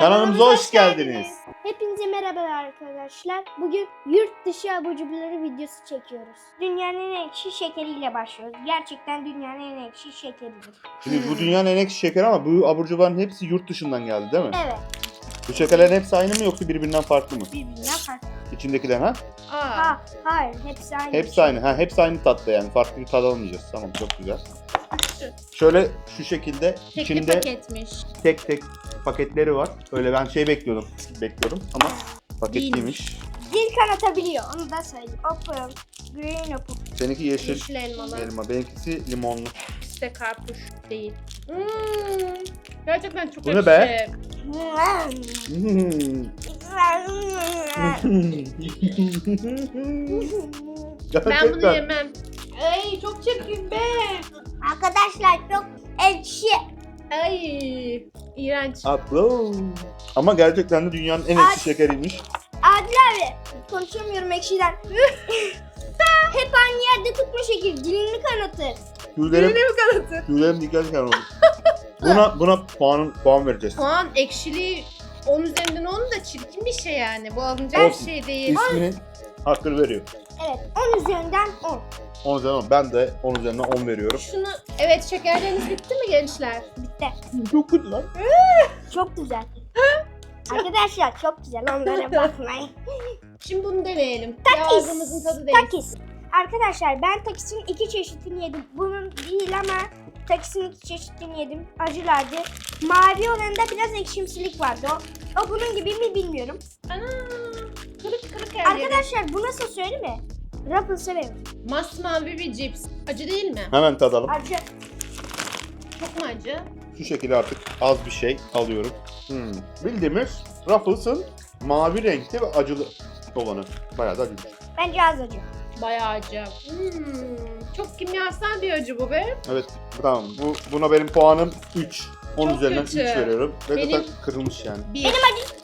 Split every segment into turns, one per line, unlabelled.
Kanalımıza hoş geldiniz.
Hepinize merhaba arkadaşlar. Bugün yurt dışı abur cuburları videosu çekiyoruz. Dünyanın en ekşi şekeriyle başlıyoruz. Gerçekten dünyanın en ekşi şekeridir.
Şimdi bu dünyanın en ekşi şekeri ama bu abur cuburların hepsi yurt dışından geldi değil mi?
Evet,
Bu şekerlerin hepsi aynı mı yoksa birbirinden farklı mı?
birbirinden farklı.
İçindekiler ha?
Aa,
Ha, hayır, hepsi aynı.
Hepsi aynı. Ha, hepsi aynı tatta yani. Farklı bir tad almayacağız. Tamam çok güzel. Şöyle şu şekilde
tekli
içinde
paketmiş.
tek tek paketleri var. Öyle ben şey bekliyordum. Bekliyordum ama paketliymiş.
Dil kanatabiliyor, onu da söyleyeyim. Open, green open.
Seninki yeşil
Yeşil elmalı.
elma. Benimkisi limonlu.
İşte karpuş değil. Hmm, gerçekten çok
Bu ne be?
ekşi.
Hmm.
Ben bunu
Gerçekten.
yemem. Ay çok çirkin be.
Arkadaşlar çok ekşi.
Ay iğrenç.
Ablo. Ama gerçekten de dünyanın en ekşi şekeriymiş.
Adil abi, konuşamıyorum ekşiden. Hep aynı yerde tutma şekil, dilini kanatır.
Tüylerim,
Dilini mi kanatı?
tüylerim diken diken oldu. Buna, buna puan, puan vereceğiz.
Puan ekşiliği 10 üzerinden 10 da çirkin bir şey yani. Bu alınacak
Olsun.
şey değil.
İsminin hakkını veriyor.
Evet, 10 üzerinden 10.
10 üzerinden 10. Ben de 10 üzerinden 10 veriyorum.
Şunu evet şekerleriniz bitti mi gençler?
Bitti.
Çok kötü lan.
Çok güzel. Arkadaşlar çok güzel onlara bakmayın.
Şimdi bunu deneyelim.
Takis.
Ağzımızın tadı değil.
Takis. Arkadaşlar ben takisin iki çeşitini yedim. Bunun değil ama takisin iki çeşitini yedim. Acılardı. Mavi olanında biraz ekşimsilik vardı. O, o bunun gibi mi bilmiyorum.
Ana kırık kırık her yeri.
Arkadaşlar bu nasıl söyleyeyim mi? Ruffles severim.
Masmavi bir cips. Acı değil mi?
Hemen tadalım.
Acı.
Çok mu acı?
Şu şekilde artık az bir şey alıyorum. Hmm. Bildiğimiz Ruffles'ın mavi renkli ve acılı olanı. Bayağı da acıymış.
Bence az acı.
Bayağı acı. Hmm, çok kimyasal bir acı bu be.
Evet tamam. Bu, buna benim puanım 3. 10
Çok
üzerinden
kötü.
3 veriyorum. Ve
Benim-
zaten kırılmış yani.
Bir.
Benim acı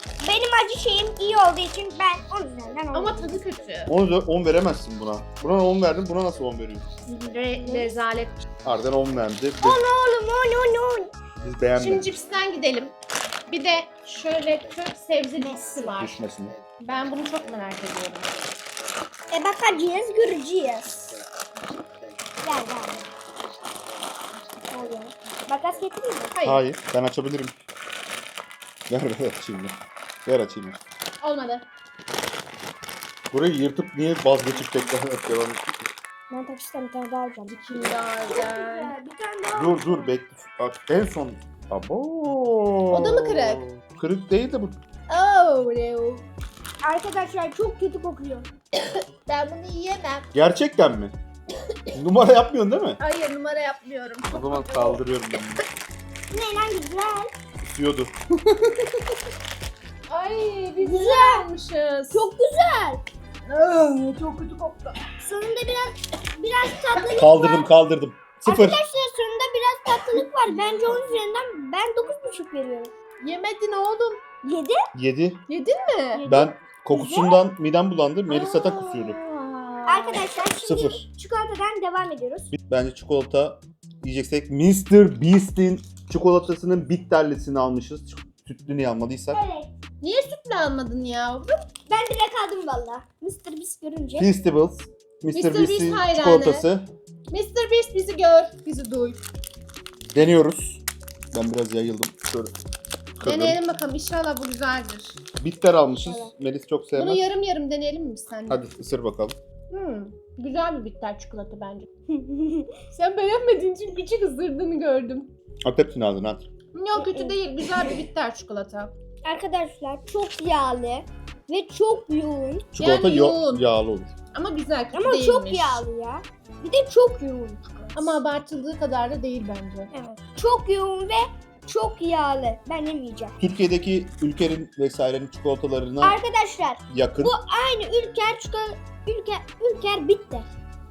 şeyim iyi olduğu için ben 10 üzerinden 10.
Ama tadı kötü.
10, üzerinden 10 veremezsin buna. Buna 10 verdim. Buna nasıl 10 veriyorsun?
Re- rezalet.
Harbiden 10 verdi. Biz,
Oğlum 10 10 10.
biz
Şimdi
beğenmedik.
cipsten gidelim. Bir de şöyle kök sebze dizisi var.
Düşmesin.
Ben bunu çok merak ediyorum.
E bakacağız göreceğiz. Gel gel. Oluyor. Makas getireyim mi?
Hayır,
Hayır. Ben açabilirim. Ver ver açayım. ver. Ver açayım.
olmadı.
Burayı yırtıp niye vazgeçip tekrar devam ediyorsun?
Ben takıştan bir tane daha alacağım.
Kim daha güzel.
Bir tane daha.
Dur dur bekle. Bak en son. Abo.
O da mı kırık?
Kırık değil de bu.
Oh no.
Arkadaşlar çok kötü kokuyor.
Ben bunu yiyemem.
Gerçekten mi? Numara yapmıyorsun değil mi?
Hayır numara yapmıyorum.
O zaman kaldırıyorum ben. bunu.
Ne lan güzel.
Tutuyordu.
Ay biz güzel almışız.
Çok güzel.
Aa, çok kötü koktu.
Sonunda biraz biraz tatlılık
Kaldırdım kaldırdım. Sıfır.
Arkadaşlar sonunda biraz tatlılık var. Bence 10 üzerinden ben 9.5 veriyorum.
Yemedin oğlum.
7.
Yedi.
Yedin mi?
Ben kokusundan midem bulandı. Melisa zaten kusuyordu.
Arkadaşlar şimdi
Sıfır.
çikolatadan devam ediyoruz.
Bence çikolata yiyeceksek Mr. Beast'in çikolatasının bitterlisini almışız. Sütlünü almadıysak.
Evet.
Niye sütle almadın ya?
Ben direkt aldım valla. Mr. Beast görünce.
Feastables. Mr.
Mr. Beast
Beast'in
hayranı.
çikolatası.
Mr. Beast bizi gör, bizi duy.
Deniyoruz. Ben biraz yayıldım. Şöyle kırdım.
Deneyelim bakalım inşallah bu güzeldir.
Bitter almışız.
Evet.
Melis çok
Bunu
sevmez.
yarım yarım deneyelim mi biz seninle?
Hadi ısır bakalım.
Hmm, güzel bir bitter çikolata bence. Sen beğenmediğin için küçük ısırdığını gördüm.
At hepsini ağzına at.
Yok kötü değil, güzel bir bitter çikolata.
Arkadaşlar çok yağlı ve çok yoğun.
Çikolata
Yani
yo-
yoğun.
yağlı olur.
Ama güzel, kötü
Ama
değilmiş.
çok yağlı ya. Bir de çok yoğun.
Ama abartıldığı kadar da değil bence.
Evet. Çok yoğun ve çok yağlı. Ben yemeyeceğim.
Türkiye'deki ülkenin vesairenin çikolatalarına
Arkadaşlar
yakın.
bu aynı ülker çikolata ülker ülker bitter.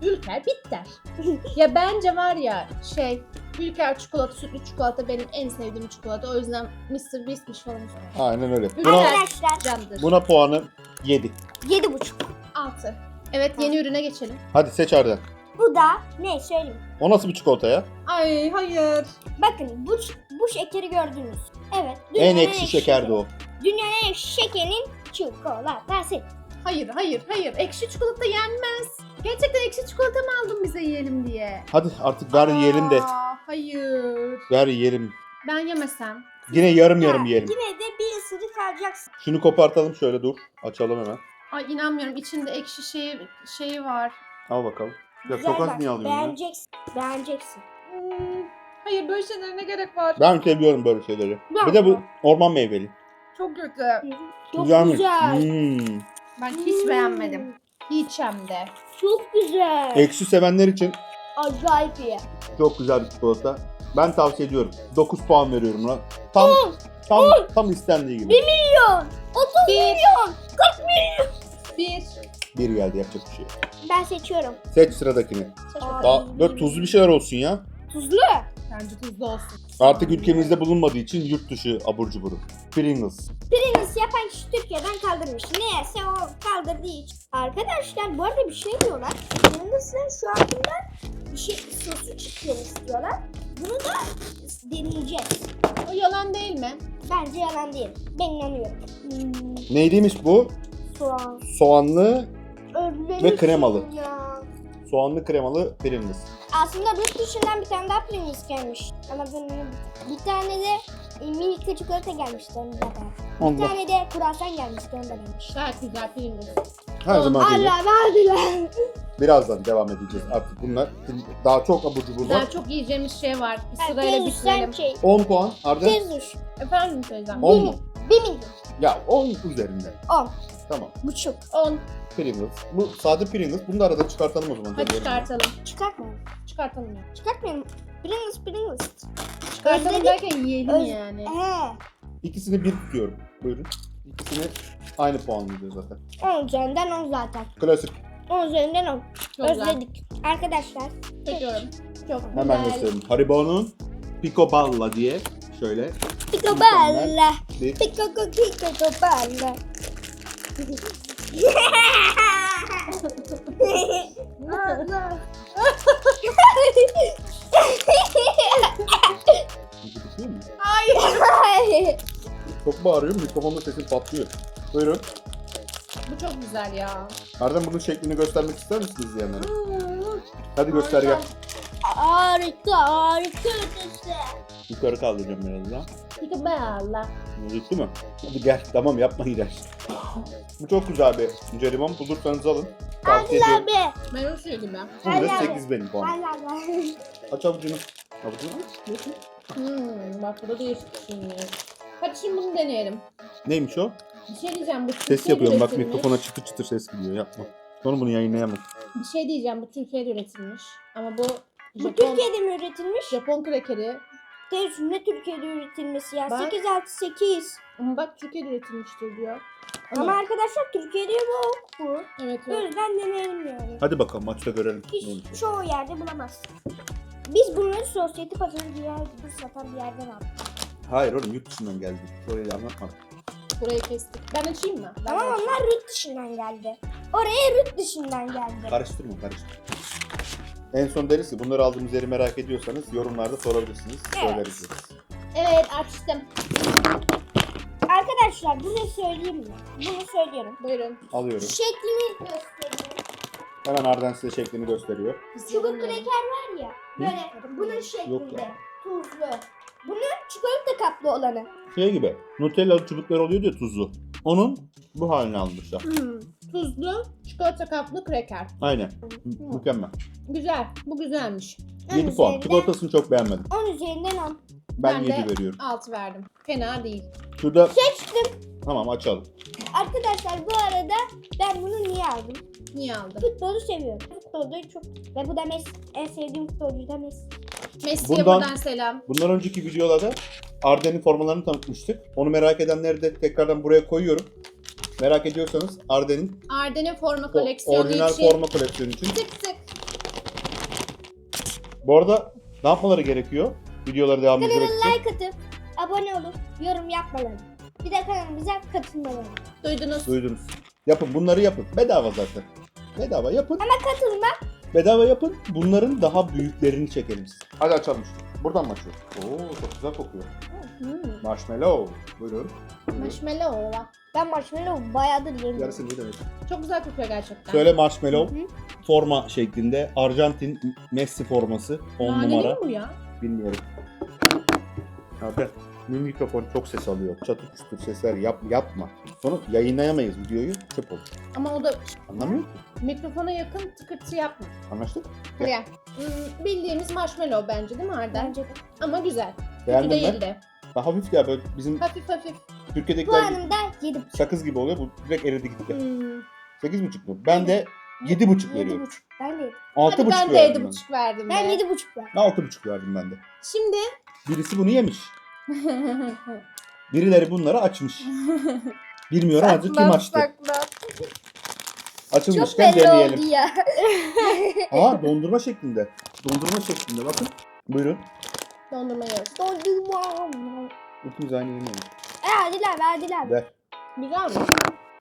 Ülker bitter. ya bence var ya şey, Ülker çikolata, sütlü çikolata benim en sevdiğim çikolata. O yüzden Mr. Beast'miş falan.
Aynen öyle. Buna,
Arkadaşlar
candır.
buna puanı 7.
7,5.
6. Evet yeni ürüne geçelim.
Hadi seç Arda.
Bu da ne söyleyeyim.
O nasıl bir çikolata ya?
Ay hayır.
Bakın bu bu şekeri gördünüz. Evet.
En
dünyanın
ekşi şekerdi o.
Dünyanın en ekşi şekerinin çikolatası.
Hayır hayır hayır. Ekşi çikolata yenmez. Gerçekten ekşi çikolata mı aldın bize yiyelim diye?
Hadi artık ver yiyelim de.
Aa, hayır.
Ver yiyelim.
Ben yemesem.
Yine yarım yarım
Ya,
yiyelim.
Yine de bir ısırık alacaksın.
Şunu kopartalım şöyle dur. Açalım hemen.
Ay inanmıyorum. İçinde ekşi şeyi, şeyi var.
Al bakalım. Ya
Güzel
çok az
bak,
niye alıyorsun ya?
Beğeneceksin. Beğeneceksin.
Hmm, Hayır böyle şeylere ne gerek var?
Ben seviyorum böyle şeyleri.
Ben
Bir de bu
de.
orman meyveli.
Çok kötü.
Çok güzel.
Hmm.
Ben hiç
Hmm,
beğenmedim. Hiç hem de.
Çok güzel.
Ekşi sevenler için
Acayip iyi.
çok güzel bir çikolata. Ben tavsiye ediyorum. 9 puan veriyorum buna. Tam tam tam istendiği gibi.
Milyon. 30
Bir.
milyon. 40 milyon.
Bir.
Bir geldi yapacak bir şey. yok.
Ben seçiyorum.
Seç sıradakini. Daha böyle tuzlu bir şeyler olsun ya.
Tuzlu.
Bence tuzlu olsun.
Artık ülkemizde bulunmadığı için yurt dışı abur cuburu. Pringles.
Pringles yapan kişi Türkiye'den kaldırmış. Neyse o kaldırdığı için. Arkadaşlar bu arada bir şey diyorlar. Pringles'ın şu altında bir şey sosu çıkıyor istiyorlar. Bunu da deneyeceğiz.
O yalan değil mi?
Bence yalan değil. Ben inanıyorum. Hmm,
Neydiymiş bu?
soğan.
Soğanlı,
Özlemişim
Ve kremalı.
Ya.
soğanlı kremalı Pringles.
Aslında yurt dışından bir tane daha Pringles gelmiş. Ama ben onu... Bir tane de e, minik çikolata gelmişti onu da ben. Bir
Allah.
tane de kurasan gelmişti onu da gelmiş.
Gayet güzel Pringles.
Her zaman gibi.
Allah verdiler.
Birazdan devam edeceğiz artık bunlar. Daha çok abur cubur var.
Daha çok yiyeceğimiz şey var. Bir sırayla bitirelim.
şey.
10 puan. Arden?
Tezuş.
Efendim teyzem?
10 mu?
Bir milyon.
Ya 10 üzerinde.
On.
Tamam.
Buçuk.
10.
Pringles. Bu sade Pringles. Bunu da arada çıkartalım o zaman.
Hadi çıkartalım.
Çıkartmayalım.
Çıkartalım ya.
Çıkartmayalım. Pringles Pringles.
Çıkartalım
Özledik.
derken yiyelim
Öz-
yani.
He.
İkisini bir tutuyorum. Buyurun. İkisini aynı puanlıyoruz zaten.
10 üzerinden 10 zaten.
Klasik.
10 üzerinden 10.
Çok güzel.
Özledik. Arkadaşlar.
Çekiyorum. Çok
Hemen
güzel.
göstereyim. Haribo'nun Pico Balla diye şöyle
Pico balla.
bir
Pico pico balla. Allah.
Tutuyor mu?
Hayır.
Çok bağırıyorum. Mikrofonda sesim patlıyor. Buyurun.
Bu çok güzel ya.
Arden bunun şeklini göstermek ister misiniz izleyenlere? Hadi göster gel.
Harika harika ötesi.
Yukarı kaldıracağım biraz daha.
Pico Bella.
Gözüktü mü? Hadi gel. Tamam yapma iğrenç. Bu çok güzel bir jelibon. Bulursanız alın. Tavsiye
Hadi
ediyorum.
abi.
Meyve suyu gibi.
Burada
Hadi.
8 benim puanım.
Hadi abi.
Aç avucunu. Avucunu aç.
Hmm, bak bu da değişik bir şeymiş. Hadi şimdi bunu deneyelim.
Neymiş o?
Bir şey diyeceğim. Bu
Ses
Türkiye'de
yapıyorum. Bak
üretilmiş.
mikrofona çıtır çıtır ses gidiyor. Yapma. Sonra bunu yayınlayamam.
Bir şey diyeceğim. Bu Türkiye'de üretilmiş. Ama bu
Bu
Japon,
Türkiye'de mi üretilmiş?
Japon krekeri.
Teyze ne Türkiye'de üretilmesi ya?
Ben-
8 6 8.
Ama bak Türkiye'de üretilmiştir diyor. Ama,
Ama arkadaşlar Türkiye'de yok bu.
evet
O yüzden deneyelim yani.
Hadi bakalım maçta görelim.
Hiç çoğu yerde bulamazsın. Biz bunları sosyete pazarı bir yer gibi satan bir yerden aldık.
Hayır oğlum yurt dışından geldi. Orayı anlatma.
Burayı kestik. Ben açayım mı? Ben
Ama
açayım.
onlar yurt dışından geldi. Oraya yurt dışından geldi.
Karıştırma karıştır. En son deriz ki bunları aldığımız yeri merak ediyorsanız yorumlarda sorabilirsiniz.
Evet.
Söyleriz. biz.
Evet açtım.
Arkadaşlar bunu söyleyeyim mi? Bunu söylüyorum.
Buyurun.
Alıyorum.
Şeklini göstereyim.
Hemen Arden size şeklini gösteriyor.
Çubuk kreker var ya. Böyle bunun
Yok
şeklinde.
ya.
Tuzlu. Bunun çikolata kaplı olanı.
Şey gibi. Nutella çubuklar oluyor ya tuzlu. Onun bu halini almışlar.
Hmm.
Tuzlu, çikolata kaplı kreker.
Aynen. Mü- Mükemmel.
Güzel. Bu güzelmiş.
7 puan. Çikolatasını çok beğenmedim.
10 üzerinden 10.
Ben,
Ben
7
de-
veriyorum.
6 verdim. Fena değil.
Şurada
Seçtim.
tamam açalım.
Arkadaşlar bu arada ben bunu niye aldım?
Niye aldın?
Futbolu seviyorum. Futbolda çok ve bu da Messi. En sevdiğim futbolcu da Messi.
Messi'ye
Bundan-
buradan selam.
Bundan önceki videolarda Arden'in formalarını tanıtmıştık. Onu merak edenleri de tekrardan buraya koyuyorum. Merak ediyorsanız Arden'in
Arden'in forma
o-
koleksiyonu
orijinal
için.
forma koleksiyonu için.
Tık tık.
Bu arada ne yapmaları gerekiyor? Videoları devam etmek için.
Like atıp abone olup yorum yapmaları. Bir de kanalımıza katılmaları.
Duydunuz.
Duydunuz. Yapın bunları yapın. Bedava zaten. Bedava yapın.
Ama katılmak
Bedava yapın. Bunların daha büyüklerini çekelim. size. Hadi açalım şunu. Buradan mı açıyoruz? Oo çok güzel kokuyor.
Hmm.
Marshmallow. Buyurun.
Marshmallow var.
Ben marshmallow bayağıdır yemiyorum.
Yarısı ne demek?
Çok güzel kokuyor gerçekten.
Söyle marshmallow.
Hı hı.
Forma şeklinde. Arjantin Messi forması. 10
Nane
numara.
değil mi bu ya?
Bilmiyorum. Abi bu mikrofon çok ses alıyor. Çatır çutur sesler yap, yapma. Sonra yayınlayamayız videoyu. Çöp olur.
Ama o da
Anlamıyor ki.
mikrofona yakın tıkırtı yapma.
Anlaştık?
Ya. Hmm, bildiğimiz marshmallow bence değil mi Arda?
Bence de.
Ama güzel. Kötü
Beğendin
değil
mi?
de.
Daha hafif ya böyle bizim
Hafif hafif.
Türkiye'dekiler gibi
Puanım da 7.
sakız gibi oluyor. Bu direkt eridi gitti.
Hmm.
8,5 mu? Ben de 7,5
7,5.
veriyorum.
Ben de
6,5
Hadi ben de
verdim
7,5 verdim.
Ben
be.
7,5 verdim.
ben. 6,5 verdim ben de.
Şimdi
Birisi bunu yemiş. Birileri bunları açmış. Bilmiyorum artık kim açtı.
Çok
Açılmışken
belli
deneyelim.
oldu ya.
Aa dondurma şeklinde. Dondurma şeklinde bakın. Buyurun.
Dondurma yiyoruz.
Dondurma.
İkimiz aynı yemeği.
E hadi lan hadi lan.
Ver.
Güzel mi?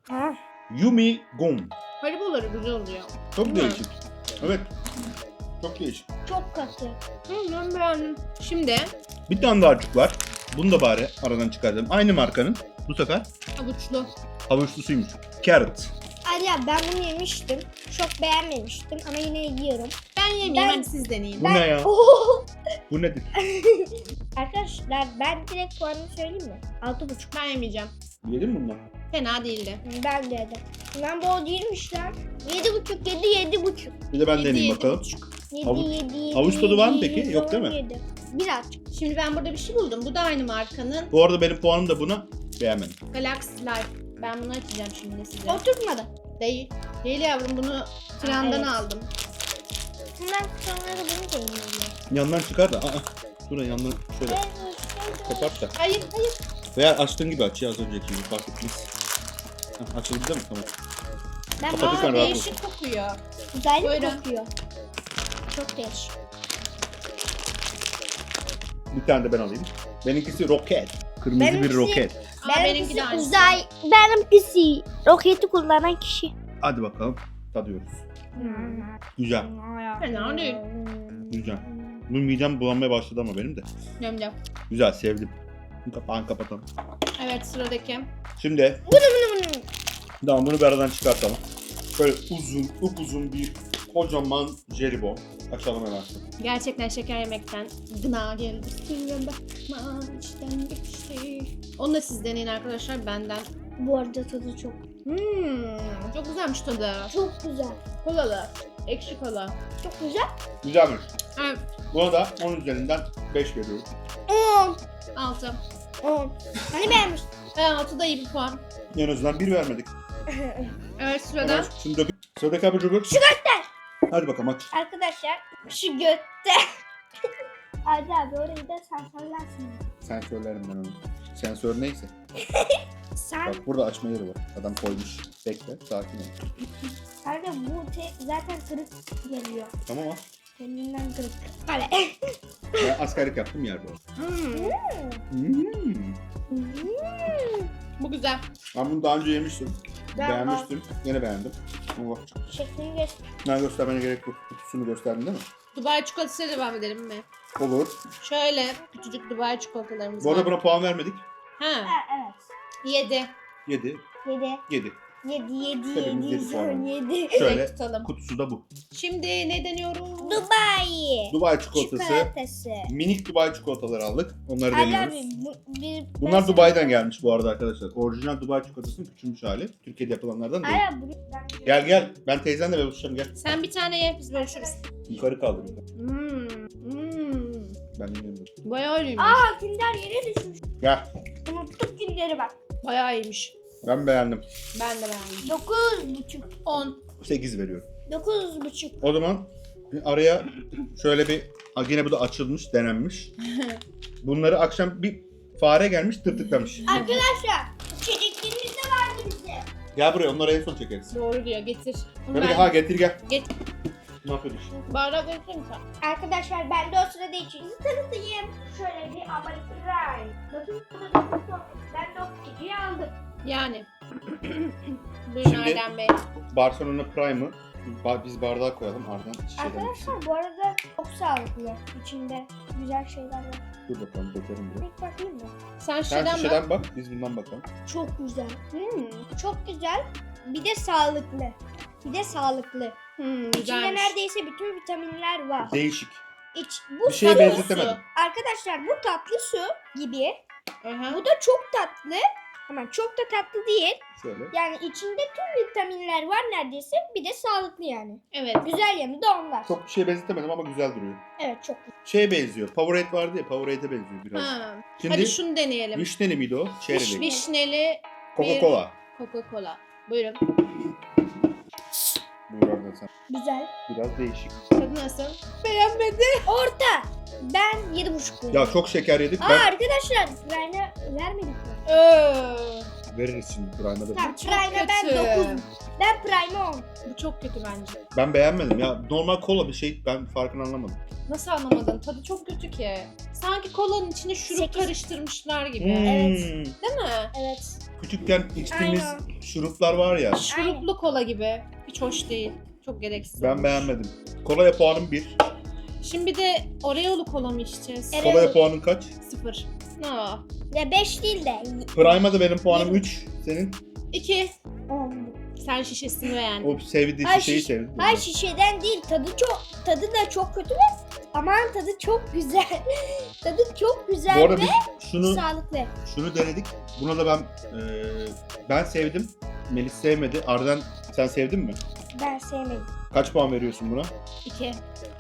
Ha.
Yumi Gum.
Hariboları güzel oluyor.
Çok
Değil mi?
değişik. Evet. Çok değişik.
Çok katı.
Hı, ben beğendim. Şimdi
Bir tane daha açık var. Bunu da bari aradan çıkardım. Aynı markanın. Bu sefer
havuçlu.
havuçlusuymuş. Carrot.
Hadi ya ben bunu yemiştim. Çok beğenmemiştim ama yine yiyorum.
Ben yemeyeyim
Ben-
hadi siz deneyin.
Bu ne ya? Bu nedir?
Arkadaşlar ben direkt puanımı söyleyeyim mi? 6,5.
Ben yemeyeceğim.
Yedin mi bundan?
Fena değildi.
Ben de yedim. Lan bol değilmiş lan. 7,5 yedi 7,5.
Bir de ben
Yedi,
deneyeyim
yedi
bakalım.
buçuk.
7
Havuç-
7
havuç tadı var mı peki? Yok değil mi?
Biraz.
Şimdi ben burada bir şey buldum. Bu da aynı markanın
Bu arada benim puanım da buna beğenmedim.
Galaxy Life. Ben bunu açacağım şimdi size.
Oturtmadı.
Değil. Değil yavrum bunu trenden
Evet.
aldım.
Bundan sonra da bunu da.
Yandan çıkar da. Aa, şuna yandan şöyle kopart da.
Hayır hayır.
Veya açtığın gibi aç ya az önceki gibi fark etmez. Açıldı değil mi? Tamam.
Ben
Kapatırken rahat
değişik kokuyor. Buyurun.
kokuyor. Çok değişik.
Bir tane de ben alayım. Benimkisi roket. Kırmızı bir
Benimkisi-
roket.
Benimki de aynı.
uzay. Benimkisi roketi kullanan kişi.
Hadi bakalım. Tadıyoruz. Güzel.
Fena değil.
Güzel. Bu midem bulanmaya başladı ama benim de.
Yem yem.
Güzel sevdim. Kapağını kapatalım.
Evet sıradaki.
Şimdi tamam bunu bir aradan çıkartalım. Böyle uzun, upuzun bir kocaman jelibon. Açalım hemen.
Gerçekten şeker yemekten gına geldi. Bakma içten geçti. Onu da siz deneyin arkadaşlar benden.
Bu arada tadı çok
Hmm, çok güzelmiş tadı.
çok güzel.
Kolalı. Ekşi kola.
Çok güzel.
Güzelmiş.
Evet,
Buna da 10 üzerinden 5 veriyorum.
10.
6.
10. Hani beğenmiştin?
Evet 6 da iyi bir puan.
En azından 1 vermedik.
Evet sırada.
Hemen şunu dök. Sıradaki abur cubur.
Şu göster.
Hadi bakalım aç.
Arkadaşlar şu götte. Hadi abi orayı da sen söylersin.
Sensörlerim ben onu. Sensör neyse.
Sen
Bak burada açma yeri var. Adam koymuş. Bekle. Sakin ol.
Kanka bu te zaten kırık geliyor.
Tamam al.
Kendinden kırık. Hadi.
Ben askerlik yaptım yer bu.
Hmm,
Hmm.
Hmm.
bu güzel.
Ben bunu daha önce yemiştim.
Ben
Beğenmiştim. Yine beğendim. Ama bak.
Şeklini göster.
Ben göstermene gerek yok. Kutusunu gösterdin değil mi?
Dubai çikolatasıyla devam edelim mi?
Olur.
Şöyle küçücük Dubai çikolatalarımız
Bu arada
var.
buna puan vermedik.
Ha,
Ha evet.
7.
7.
7.
7.
7 7
Hepimiz
7
yedi puan.
7.
Şöyle.
tutalım.
Kutusu da bu.
Şimdi ne deniyoruz?
Dubai.
Dubai çikolatası.
Çikolatası.
Minik Dubai çikolataları aldık. Onları
Ali
deniyoruz.
abi bu, bir,
Bunlar
ben
Dubai'den gelmiş bu arada arkadaşlar. Orijinal Dubai çikolatasının küçülmüş hali. Türkiye'de yapılanlardan değil.
Aya bu ben
Gel gel. Ben teyzenle buluşacağım gel.
Sen bir tane ye biz bölüşürüz.
Yukarı kaldır.
Hmm, hmm.
Ben yemiyorum.
Bayağı iyiymiş.
Aa Kinder yere düşmüş.
Gel.
Unuttuk Kinder'i bak.
Bayağı iyiymiş.
Ben beğendim.
Ben de beğendim.
9 buçuk.
10.
8 veriyorum.
9 buçuk.
O zaman araya şöyle bir yine bu da açılmış, denenmiş. Bunları akşam bir fare gelmiş tırtıklamış.
Arkadaşlar içeceklerimiz de vardı bize.
Gel buraya onları en son çekeriz.
Doğru diyor getir. Ben-
ha getir gel.
Get-
Ne yapıyorsun?
Bardak getirir misin?
Arkadaşlar ben de o sırada içeceğizi tanıtayım. Şöyle bir Amerikan. Bakın burada da çok- Ben de o aldım.
Yani. Buyurun
Şimdi-
Erdem Bey.
Barcelona Prime'ı ba- biz bardağa koyalım ardından şişelim.
Arkadaşlar bu arada çok sağlıklı. İçinde güzel şeyler var.
Dur bakalım dökelim bir.
Bir bakayım mı?
Sen
Sen
şişeden
şişeden
bak.
bak biz bundan bakalım.
Çok güzel. Hmm, çok güzel. Bir de sağlıklı. Bir de sağlıklı.
Hmm,
İçinde
güzelmiş.
neredeyse bütün vitaminler var.
Değişik.
İç, bu
Bir şeye
tatlı
benzetemedim.
su. Arkadaşlar bu tatlı su gibi.
Aha.
Bu da çok tatlı. Ama çok da tatlı değil.
Şöyle.
Yani içinde tüm vitaminler var neredeyse. Bir de sağlıklı yani.
Evet.
Güzel yanı da onlar.
Çok bir şeye benzetemedim ama güzel duruyor.
Evet çok güzel.
Şeye benziyor. Powerade vardı ya Powerade'e benziyor biraz.
Ha.
Şimdi
Hadi şunu deneyelim.
vişneli miydi o? Çeyreli.
Vişne.
Vişneli
Coca-Cola.
Coca-Cola. Buyurun.
Buyur Arda sen.
Güzel.
Biraz değişik.
Tadı nasıl? Beğenmedi.
Orta. Ben 7,5
Ya çok şeker yedik.
Aa
Ben
arkadaşlar Prime'e vermedik mi?
Ee,
veririz şimdi Prime'da. da.
Tamam
çok
Prime'e ben
kötü.
9. Ben Prime'e 10.
bu çok kötü bence.
Ben beğenmedim ya. Normal kola bir şey ben farkını anlamadım.
Nasıl anlamadın? Tadı çok kötü ki. Sanki kolanın içine şurup
Sekiz.
karıştırmışlar gibi.
Evet.
Hmm.
Değil mi?
Evet.
Küçükken içtiğimiz
Aynen.
şuruplar var ya.
Şuruplu kola gibi. Hiç hoş değil. Çok gereksiz
Ben
olmuş.
beğenmedim. Kolaya puanım 1.
Şimdi bir de Oreo'lu kola mı içeceğiz?
Evet.
Kolaya puanın kaç?
Sıfır. Aa.
Ya 5 değil de
Prime'a da benim puanım 3. Senin?
İki.
10.
Sen şişesini beğendin.
O sevdiği
Ay,
şeyi
şiş-. Hayır şişeden değil tadı çok tadı da çok kötü ve aman tadı çok güzel. tadı çok güzel
Bu arada
ve
biz şunu
sağlıklı.
şunu denedik. Buna da ben eee, ben sevdim. Melis sevmedi. Arden sen sevdin mi?
Ben sevmedim.
Kaç puan veriyorsun buna?
İki.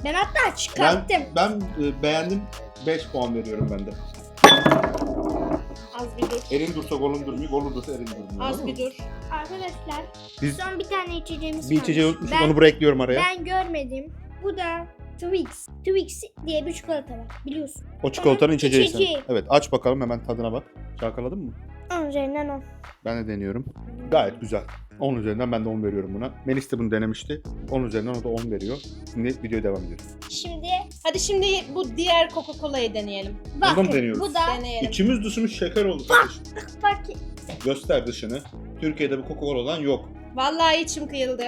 Ben hatta
Ben,
çıkarttım.
ben e, beğendim. 5 puan veriyorum ben de.
Az bir dur.
Elin dursa golün durmuyor, golün dursa elin durmuyor.
Az bir dur.
Arkadaşlar
Biz-
son bir tane içeceğimiz
Bir
kalmış.
içeceği unutmuşum,
Ben,
onu buraya ekliyorum araya.
ben görmedim. Bu da Twix. Twix diye bir çikolata var biliyorsun.
o çikolatanın
Onun
içeceği. sen.
içeceği.
Evet aç bakalım hemen tadına bak. Çalkaladın mı?
10 üzerinden 10.
Ben de deniyorum. Gayet güzel. 10 üzerinden ben de 10 veriyorum buna. Melis de bunu denemişti. 10 üzerinden o da 10 veriyor. Şimdi videoya devam ediyoruz.
Şimdi
Hadi şimdi bu diğer Coca-Cola'yı deneyelim.
bakın
mı deniyoruz?
bu da
Deneyelim.
İçimiz dışımız şeker oldu kardeşim.
paket.
Göster dışını. Türkiye'de bu Coca-Cola'dan yok.
Vallahi içim kıyıldı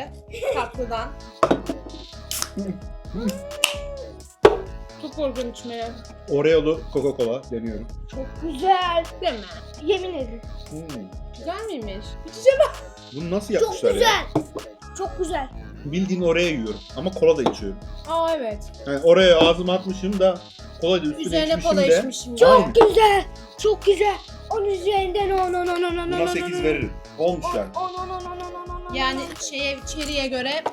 tatlıdan. Çok korkunç içmeye.
Oreo'lu Coca-Cola deniyorum.
Çok güzel.
Değil mi?
Yemin ederim.
Hmm.
Güzel miymiş? İçeceğim.
Bunu nasıl
Çok
yapmışlar ya?
güzel. Çok güzel.
Bildiğin oraya yiyorum ama kola da içiyorum.
Aa evet.
Yani oraya ağzıma atmışım da kola da üstüne
Üzerine
içmişim
kola
de.
içmişim. ya.
Çok
Çok güzel. Çok güzel. 10 üzerinden 10 10 10 10 10
Buna 8 veririm. Olmuş yani.
10 10 10 10 10 10
Yani şeye, içeriye göre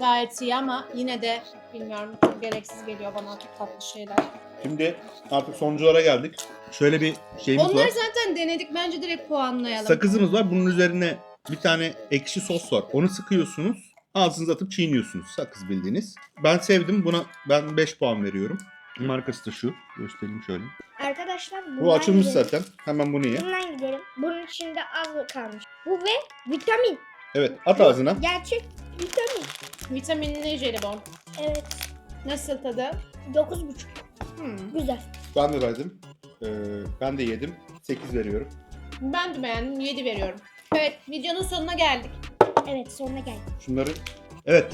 gayet iyi ama yine de bilmiyorum çok gereksiz geliyor bana çok tatlı şeyler.
Şimdi artık sonuçlara geldik. Şöyle bir şeyimiz
Onları
var.
zaten denedik bence direkt puanlayalım.
Sakızımız var. Bunun üzerine bir tane ekşi sos var. Onu sıkıyorsunuz. Ağzınıza atıp çiğniyorsunuz. Sakız bildiğiniz. Ben sevdim. Buna ben 5 puan veriyorum. Markası da şu. Göstereyim şöyle.
Arkadaşlar
Bu açılmış
gidelim.
zaten. Hemen bunu ye.
Bundan gidelim. Bunun içinde az kalmış. Bu ve vitamin.
Evet at ağzına.
Gerçek vitamin.
Vitaminli jelibon.
Evet.
Nasıl tadı?
9,5.
Hmm.
Güzel.
Ben de verdim. Ee, ben de yedim. 8 veriyorum.
Ben de beğendim 7 veriyorum. Evet videonun sonuna geldik.
Evet sonuna geldik.
Şunları... Evet.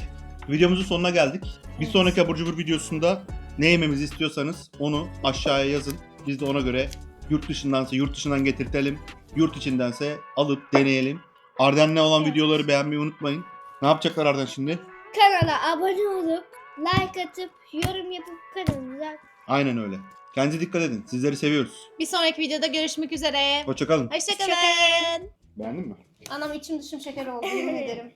Videomuzun sonuna geldik. Bir
Evet.
sonraki abur cubur videosunda ne yememizi istiyorsanız onu aşağıya yazın. Biz de ona göre yurt dışındansa yurt dışından getirtelim. Yurt içindense alıp deneyelim. Arden'le olan
Evet.
videoları beğenmeyi unutmayın. Ne yapacaklar Arden şimdi?
Kanala abone olup like atıp yorum yapıp kanalımıza
Aynen öyle. Kendinize dikkat edin. Sizleri seviyoruz.
Bir sonraki videoda görüşmek üzere.
Hoşçakalın.
Hoşçakalın.
Hoşçakalın.
Beğendin mi?
Anam içim dışım şeker oldu yemin ederim.